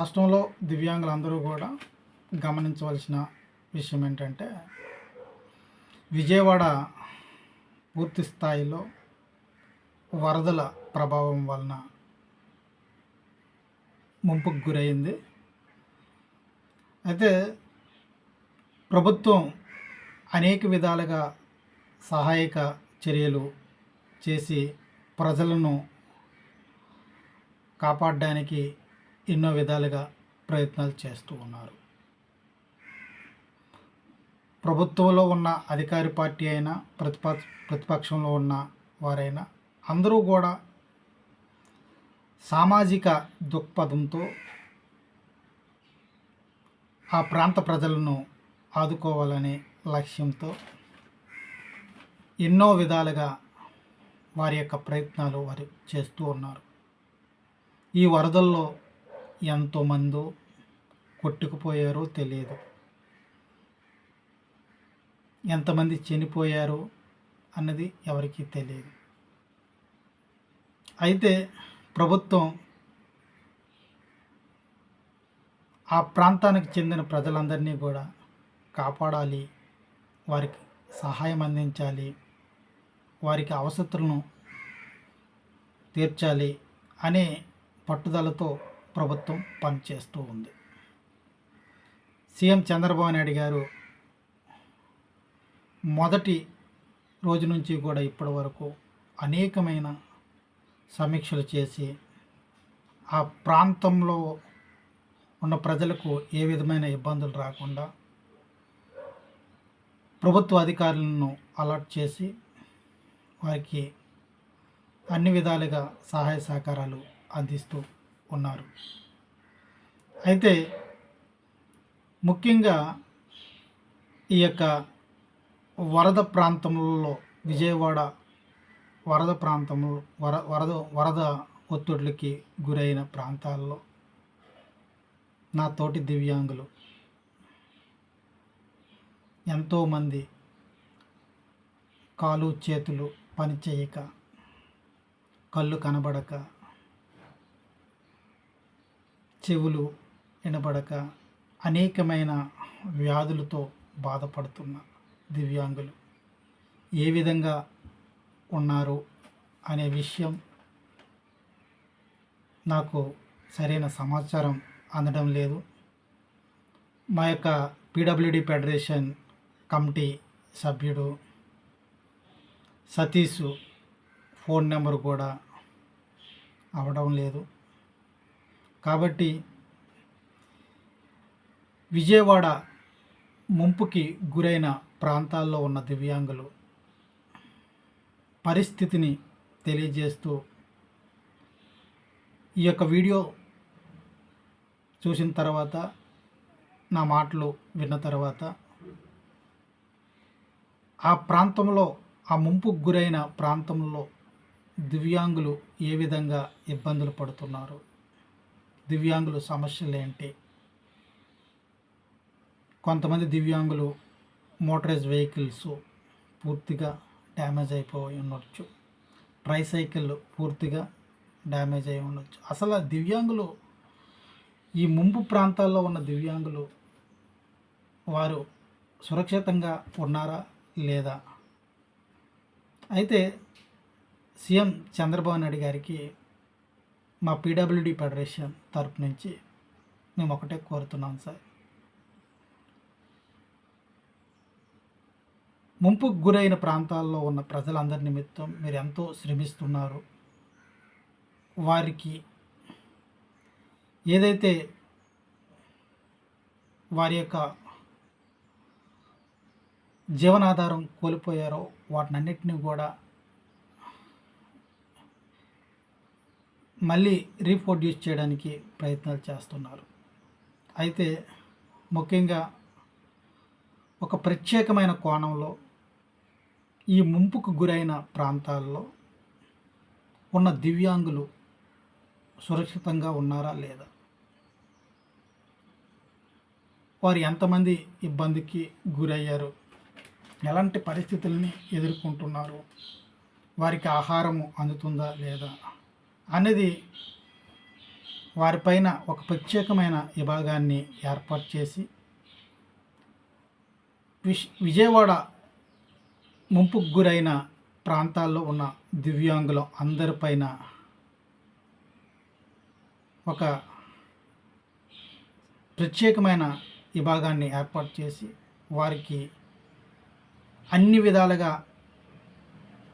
రాష్ట్రంలో దివ్యాంగులందరూ కూడా గమనించవలసిన విషయం ఏంటంటే విజయవాడ పూర్తి స్థాయిలో వరదల ప్రభావం వలన ముంపుకు గురైంది. అయితే ప్రభుత్వం అనేక విధాలుగా సహాయక చర్యలు చేసి ప్రజలను కాపాడడానికి ఎన్నో విధాలుగా ప్రయత్నాలు చేస్తూ ఉన్నారు. ప్రభుత్వంలో ఉన్న అధికారి పార్టీ అయినా ప్రతిప ప్రతిపక్షంలో ఉన్న వారైనా అందరూ కూడా సామాజిక దృక్పథంతో ఆ ప్రాంత ప్రజలను ఆదుకోవాలనే లక్ష్యంతో ఎన్నో విధాలుగా వారి యొక్క ప్రయత్నాలు వారు చేస్తూ ఉన్నారు. ఈ వరదల్లో ఎంతోమందో కొట్టుకుపోయారో తెలియదు. ఎంతమంది చనిపోయారు అన్నది ఎవరికీ తెలియదు. అయితే ప్రభుత్వం ఆ ప్రాంతానికి చెందిన ప్రజలందరినీ కూడా కాపాడాలి వారికి సహాయం అందించాలి వారికి అవసరతలను తీర్చాలి అనే పట్టుదలతో ప్రభుత్వం పనిచేస్తూ ఉంది. సీఎం చంద్రబాబు నాయుడు గారు మొదటి రోజు నుంచి కూడా ఇప్పటి వరకు అనేకమైన సమీక్షలు చేసి ఆ ప్రాంతంలో ఉన్న ప్రజలకు ఏ విధమైన ఇబ్బందులు రాకుండా ప్రభుత్వ అధికారులను అలర్ట్ చేసి వారికి అన్ని విధాలుగా సహాయ సహకారాలు అందిస్తూ ఉన్నారు. అయితే ముఖ్యంగా ఈ యొక్క వరద ప్రాంతంలో విజయవాడ వరద ప్రాంతంలో వర వరద వరద ఒత్తిడికి గురైన ప్రాంతాల్లో నా తోటి దివ్యాంగులు ఎంతోమంది కాలు చేతులు పనిచేయక కళ్ళు కనబడక చెవులు వినబడక అనేకమైన వ్యాధులతో బాధపడుతున్న దివ్యాంగులు. ఏ విధంగా ఉన్నారు అనే విషయం నాకు సరైన సమాచారం అందడం లేదు. మా యొక్క పీడబ్ల్యూడి ఫెడరేషన్ కమిటీ సభ్యుడు సతీష్ ఫోన్ నెంబర్ కూడా అవడం లేదు. కాబట్టి విజయవాడ ముంపుకి గురైన ప్రాంతాల్లో ఉన్న దివ్యాంగులు పరిస్థితిని తెలియజేస్తూ ఈ యొక్క వీడియో చూసిన తర్వాత నా మాటలు విన్న తర్వాత ఆ ప్రాంతంలో ఆ ముంపుకు గురైన ప్రాంతంలో దివ్యాంగులు ఏ విధంగా ఇబ్బందులు పడుతున్నారు? దివ్యాంగుల సమస్యలు ఏంటి? కొంతమంది దివ్యాంగులు మోటరైజ్ వెహికల్స్ పూర్తిగా డ్యామేజ్ అయిపోయి ఉండొచ్చు. ట్రైసైకిల్ పూర్తిగా డ్యామేజ్ అయి ఉండొచ్చు. అసలు దివ్యాంగులు ఈ ముంపు ప్రాంతాల్లో ఉన్న దివ్యాంగులు వారు సురక్షితంగా ఉన్నారా లేదా? అయితే సీఎం చంద్రబాబు నాయుడు గారికి మా పీడబ్ల్యూడి ఫెడరేషన్ తరపు నుంచి మేము ఒకటే కోరుతున్నాం సార్. ముంపుకు గురైన ప్రాంతాల్లో ఉన్న ప్రజలందరి నిమిత్తం మీరు ఎంతో శ్రమిస్తున్నారు. వారికి ఏదైతే వారి యొక్క జీవనాధారం కోల్పోయారో వాటినన్నిటినీ కూడా మళ్ళీ రీప్రొడ్యూస్ చేయడానికి ప్రయత్నాలు చేస్తున్నారు. అయితే ముఖ్యంగా ఒక ప్రత్యేకమైన కోణంలో ఈ ముంపుకు గురైన ప్రాంతాల్లో ఉన్న దివ్యాంగులు సురక్షితంగా ఉన్నారా లేదా? వారు ఎంతమంది ఇబ్బందికి గురయ్యారు? ఎలాంటి పరిస్థితుల్ని ఎదుర్కొంటున్నారు? వారికి ఆహారము అందుతుందా లేదా? అనేది వారిపైన ఒక ప్రత్యేకమైన విభాగాన్ని ఏర్పాటు చేసి విష్ విజయవాడ ముంపుకు గురైన ప్రాంతాల్లో ఉన్న దివ్యాంగుల అందరిపైన ఒక ప్రత్యేకమైన విభాగాన్ని ఏర్పాటు చేసి వారికి అన్ని విధాలుగా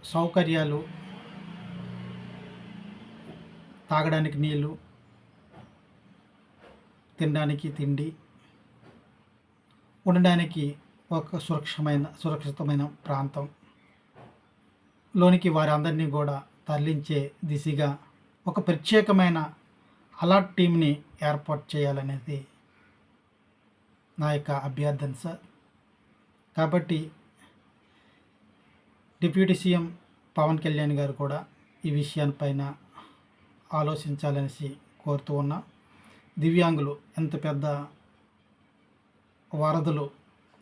సౌకర్యాలు తాగడానికి నీళ్ళు తినడానికి తిండి ఉండడానికి ఒక సురక్షమైన సురక్షితమైన ప్రాంతం. లోనికి వారందరినీ కూడా తరలించే దిశగా ఒక ప్రత్యేకమైన అలర్ట్ టీంని ఏర్పాటు చేయాలనేది నా యొక్క అభ్యర్థన సార్. కాబట్టి డిప్యూటీ సీఎం పవన్ కళ్యాణ్ గారు కూడా ఈ విషయాన్పైన ఆలోచించాలనేసి కోరుతూ ఉన్నా. దివ్యాంగులు ఎంత పెద్ద వరదలు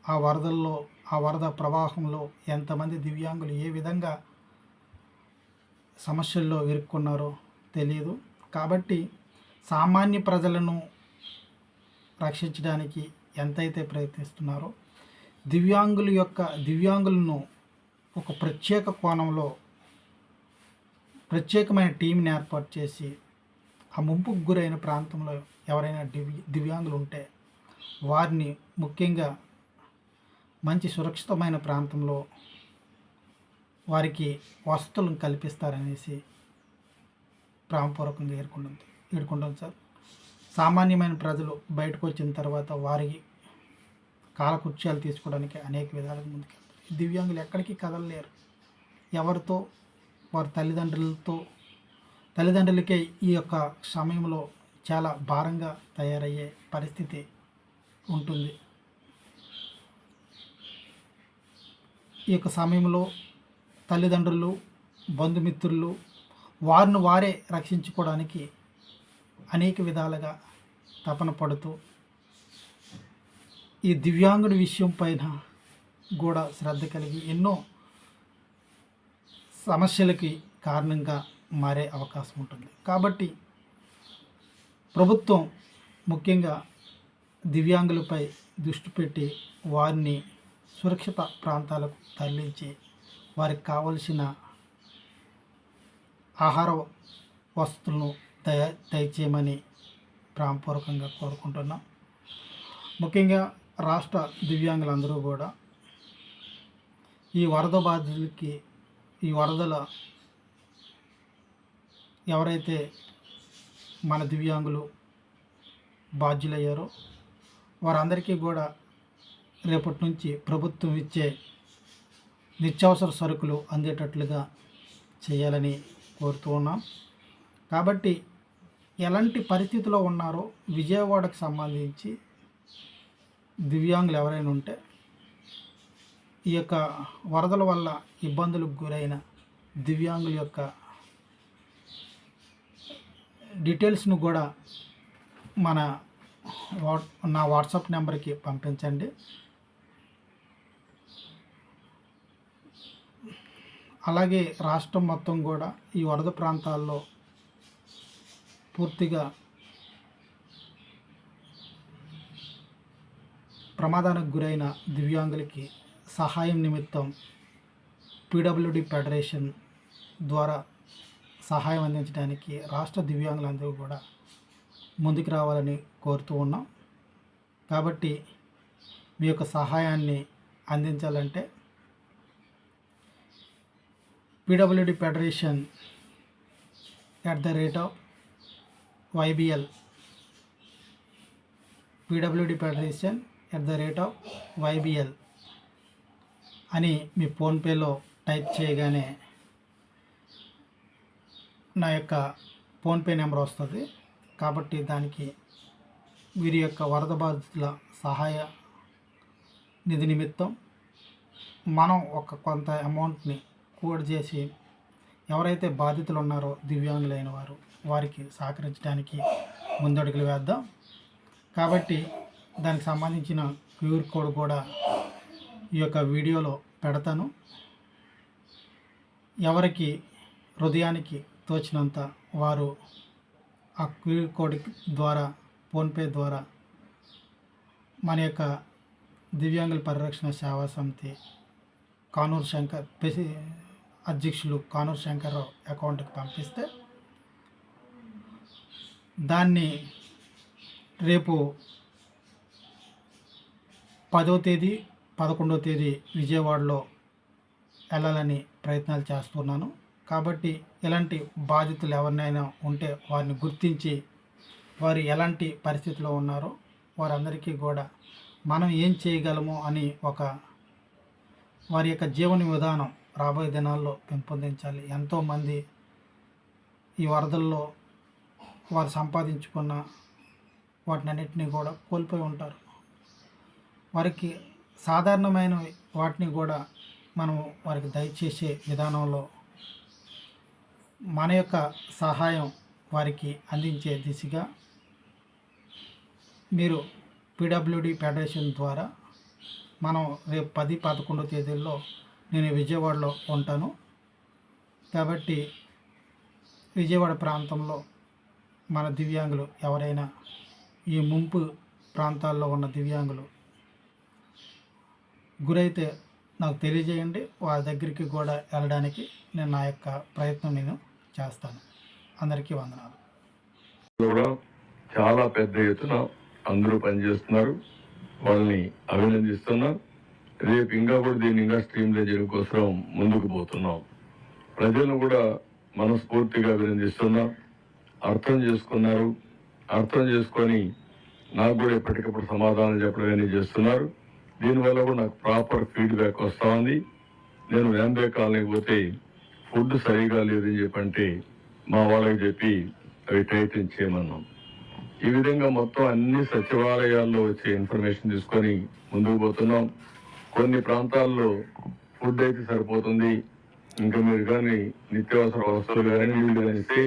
ఆ వరదల్లో ఆ వరద ప్రవాహంలో ఎంతమంది దివ్యాంగులు ఏ విధంగా సమస్యల్లో ఇరుక్కున్నారో తెలియదు కాబట్టి సామాన్య ప్రజలను రక్షించడానికి ఎంతైతే ప్రయత్నిస్తున్నారో దివ్యాంగుల యొక్క దివ్యాంగులను ఒక ప్రత్యేక కోణంలో ప్రత్యేకమైన టీంని ఏర్పాటు చేసి ఆ ముంపుకు గురైన ప్రాంతంలో ఎవరైనా దివ్య దివ్యాంగులు ఉంటే వారిని ముఖ్యంగా మంచి సురక్షితమైన ప్రాంతంలో వారికి వసతులను కల్పిస్తారనేసి ప్రామపూర్వకంగా ఏర్కొంటుంది ఏడుకుంటాం సార్. సామాన్యమైన ప్రజలు బయటకు వచ్చిన తర్వాత వారికి కాలకృత్యాలు తీసుకోవడానికి అనేక విధాలుగా ముందుకెళ్తారు. దివ్యాంగులు ఎక్కడికి కదలలేరు. ఎవరితో వారి తల్లిదండ్రులతో తల్లిదండ్రులకే ఈ యొక్క సమయంలో చాలా భారంగా తయారయ్యే పరిస్థితి ఉంటుంది. ఈ యొక్క సమయంలో తల్లిదండ్రులు బంధుమిత్రులు వారిని వారే రక్షించుకోవడానికి అనేక విధాలుగా తపన పడుతూ ఈ దివ్యాంగుడి విషయం పైన కూడా శ్రద్ధ కలిగి ఎన్నో సమస్యలకి కారణంగా మారే అవకాశం ఉంటుంది. కాబట్టి ప్రభుత్వం ముఖ్యంగా దివ్యాంగులపై దృష్టి పెట్టి వారిని సురక్షిత ప్రాంతాలకు తరలించి వారికి కావలసిన ఆహార వస్తువులను దయ దయచేయమని ప్రాణపూర్వకంగా కోరుకుంటున్నాం. ముఖ్యంగా రాష్ట్ర దివ్యాంగులందరూ కూడా ఈ వరద బాధితులకి ఈ వరదల ఎవరైతే మన దివ్యాంగులు బాధ్యులయ్యారో వారందరికీ కూడా రేపటి నుంచి ప్రభుత్వం ఇచ్చే నిత్యావసర సరుకులు అందేటట్లుగా చేయాలని కోరుతూ ఉన్నాం. కాబట్టి ఎలాంటి పరిస్థితిలో ఉన్నారో విజయవాడకు సంబంధించి దివ్యాంగులు ఎవరైనా ఉంటే ఈ యొక్క వరదల వల్ల ఇబ్బందులకు గురైన దివ్యాంగుల యొక్క డీటెయిల్స్ను కూడా మన నా వాట్సాప్ నెంబర్కి పంపించండి. అలాగే రాష్ట్రం మొత్తం కూడా ఈ వరద ప్రాంతాల్లో పూర్తిగా ప్రమాదానికి గురైన దివ్యాంగులకి సహాయం నిమిత్తం పీడబ్ల్యూడి ఫెడరేషన్ ద్వారా సహాయం అందించడానికి రాష్ట్ర దివ్యాంగులందరూ కూడా ముందుకు రావాలని కోరుతూ ఉన్నాం. కాబట్టి మీ యొక్క సహాయాన్ని అందించాలంటే PWD federation at the rate of YBL PWD federation at the rate of YBL అని మీ ఫోన్పేలో టైప్ చేయగానే నా యొక్క ఫోన్పే నెంబర్ వస్తుంది. కాబట్టి దానికి వీరి యొక్క వరద బాధితుల సహాయ నిధి నిమిత్తం మనం ఒక కొంత అమౌంట్ని కూడ చేసి ఎవరైతే బాధితులు ఉన్నారో దివ్యాంగులైన వారు వారికి సహకరించడానికి ముందడుగులు వేద్దాం. కాబట్టి దానికి సంబంధించిన క్యూర్ కోడ్ కూడా ఈ యొక్క వీడియోలో పెడతాను. ఎవరికి హృదయానికి తోచినంత వారు ఆ క్యూఆర్ కోడ్ ద్వారా ఫోన్పే ద్వారా మన యొక్క దివ్యాంగుల పరిరక్షణ సేవా సమితి కానూరు శంకర్ ప్రెసి అధ్యక్షులు కానూరు శంకర్రావు అకౌంట్కి పంపిస్తే దాన్ని రేపు పదో తేదీ పదకొండవ తేదీ విజయవాడలో వెళ్ళాలని ప్రయత్నాలు చేస్తున్నాను. కాబట్టి ఇలాంటి బాధితులు ఎవరినైనా ఉంటే వారిని గుర్తించి వారు ఎలాంటి పరిస్థితిలో ఉన్నారో వారందరికీ కూడా మనం ఏం చేయగలము అని ఒక వారి యొక్క జీవన విధానం రాబోయే దినాల్లో పెంపొందించాలి. ఎంతోమంది ఈ వరదల్లో వారు సంపాదించుకున్న వాటినన్నింటినీ కూడా కోల్పోయి ఉంటారు. వారికి సాధారణమైన వాటిని కూడా మనం వారికి దయచేసే విధానంలో మన యొక్క సహాయం వారికి అందించే దిశగా మీరు పీడబ్ల్యూడి ఫెడరేషన్ ద్వారా మనం రేపు పది పదకొండో తేదీల్లో నేను విజయవాడలో ఉంటాను. కాబట్టి విజయవాడ ప్రాంతంలో మన దివ్యాంగులు ఎవరైనా ఈ ముంపు ప్రాంతాల్లో ఉన్న దివ్యాంగులు గురైతే నాకు తెలియజేయండి. వారి దగ్గరికి కూడా వెళ్ళడానికి నేను నా యొక్క ప్రయత్నం నేను చేస్తాను. అందరికీ వందనాలు. కూడా చాలా పెద్ద ఎత్తున అందరూ పనిచేస్తున్నారు. వాళ్ళని అభినందిస్తున్నాం. రేపు ఇంకా కూడా దీన్ని ఇంకా స్ట్రీమ్ చేయడం కోసం ముందుకు పోతున్నాం. ప్రజలను కూడా మనస్ఫూర్తిగా అభినందిస్తున్నాం. అర్థం చేసుకున్నారు. అర్థం చేసుకొని నాకు కూడా ఎప్పటికప్పుడు సమాధానం చెప్పడం అనేది చేస్తున్నారు. దీనివల్ల కూడా నాకు ప్రాపర్ ఫీడ్బ్యాక్ వస్తూ ఉంది నేను వ్యాంబే కాలనీకి పోతే ఫుడ్ సరిగా లేదని చెప్పంటే మా వాళ్ళకి చెప్పి అవి ప్రయత్నం చేయమన్నాం. ఈ విధంగా మొత్తం అన్ని సచివాలయాల్లో వచ్చే ఇన్ఫర్మేషన్ తీసుకొని ముందుకు పోతున్నాం. కొన్ని ప్రాంతాల్లో ఫుడ్ అయితే సరిపోతుంది. ఇంకా మీరు కానీ నిత్యావసర వస్తువులు కానీ నీళ్ళు కానీ ఇస్తే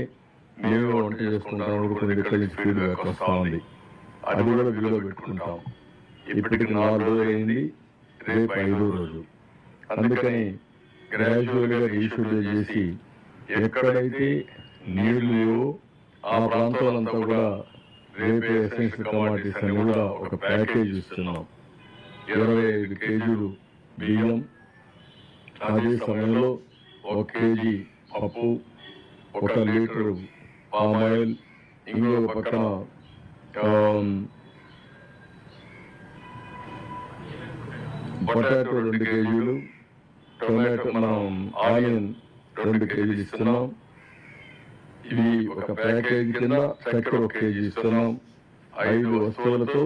మేమే వంట చేసుకుంటాం. కూడా దగ్గర నుంచి ఫీడ్బ్యాక్ వస్తూ ఉంది అది కూడా విలువ పెట్టుకుంటాం. ఇప్పటికి నాలుగు రోజులు అయింది రేపు ఐదో రోజు. అందుకని గ్రాడ్యువల్గా రీషెడ్యూల్ చేసి ఎక్కడైతే నీళ్ళు లేవో ఆ ప్రాంతాలంతా కూడా రేపే ఎసెన్షియల్ కమాడిటీస్ అని కూడా ఒక ప్యాకేజ్ ఇస్తున్నాం. ఇరవై ఐదు కేజీలు బియ్యం అదే సమయంలో ఒక కేజీ పప్పు ఒక లీటరు పామ్ ఆయిల్ ఇంకొక పక్కన పొటాటో రెండు కేజీలు టొమాటో మనం ఆనియన్ రెండు కేజీలు ఇస్తున్నాం. ఇవి ఒక ప్యాకేజీ కింద చక్కెర ఒక కేజీ ఇస్తున్నాం. ఐదు వస్తువులతో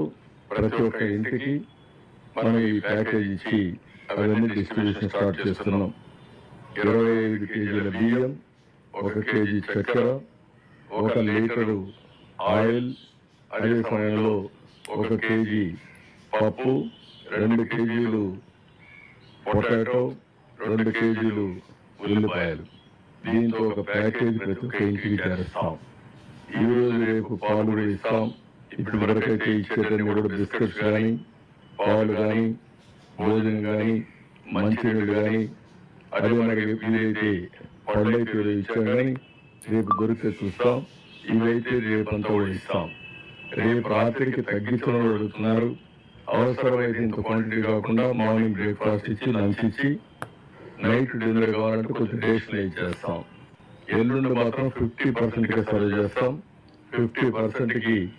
ప్రతి ఒక్క ఇంటికి మనం ఈ ప్యాకేజ్ ఇచ్చి అవన్నీ డిస్ట్రిబ్యూషన్ స్టార్ట్ చేస్తున్నాం. ఇరవై ఐదు కేజీల బియ్యం ఒక కేజీ చక్కెర ఒక లీటరు ఆయిల్ అదే సమయంలో ఒక కేజీ పప్పు రెండు కేజీలు పొటాటో రెండు కేజీలు ఉల్లిపాయలు. దీంతో ఒక ప్యాకేజ్ ప్రతి ఒక్క ఇంటికి చేస్తాం ఈ రోజు రేపు పాలు కూడా ఇస్తాం ఇప్పుడు వరకైతే ఇచ్చేటన్ని కూడా బిస్కెట్స్ కానీ పాలు కానీ భోజనం కానీ మంచినీళ్ళు కానీ అదే మనకి వీలైతే పళ్ళు అయితే ఈరోజు ఇచ్చాం కానీ రేపు దొరికితే చూస్తాం. ఇవైతే రేపు అంతా కూడా ఇస్తాం రేపు రాత్రికి తగ్గించడం అడుగుతున్నారు. అవసరమైతే ఇంత క్వాంటిటీ కాకుండా మార్నింగ్ బ్రేక్ఫాస్ట్ ఇచ్చి లంచ్ ఇచ్చి నైట్ డిన్నర్ కావాలంటే కొంచెం రేషన్ ఇచ్చేస్తాం. ఎల్లుండి మాత్రం ఫిఫ్టీ పర్సెంట్గా సర్వ్ చేస్తాం. ఫిఫ్టీ పర్సెంట్కి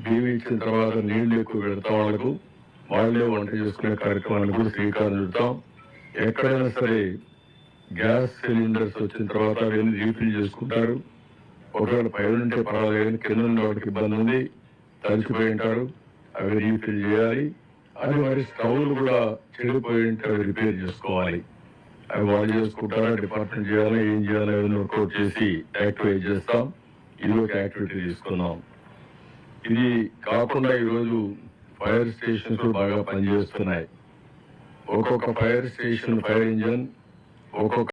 బియ్యం ఇచ్చిన తర్వాత నీళ్ళు ఎక్కువ పెడతాం వాళ్ళకు. వాళ్ళే వంట చేసుకునే కార్యక్రమాన్ని కూడా శ్రీకారం చుడతాం ఎక్కడైనా సరే గ్యాస్ సిలిండర్స్ వచ్చిన తర్వాత వెళ్ళి రీఫిల్ చేసుకుంటారు. ఒకవేళ పైన ఉంటే పర్వాలేదు కింద ఉన్న వాడికి ఇబ్బంది ఉంది తడిచిపోయి ఉంటారు. అవి రీఫిల్ చేయాలి అది మరి స్టవ్లు కూడా చెడిపోయి ఉంటే అవి రిపేర్ చేసుకోవాలి. అవి వాళ్ళు చేసుకుంటారా డిపార్ట్మెంట్ చేయాలి ఏం చేయాలి అవన్నీ వర్కౌట్ చేసి యాక్టివేట్ చేస్తాం. ఇది ఒక యాక్టివిటీ తీసుకున్నాం. ఇది కాకుండా ఈరోజు ఫైర్ స్టేషన్స్ బాగా పనిచేస్తున్నాయి. ఒక్కొక్క ఫైర్ స్టేషన్ ఫైర్ ఇంజన్ ఒక్కొక్క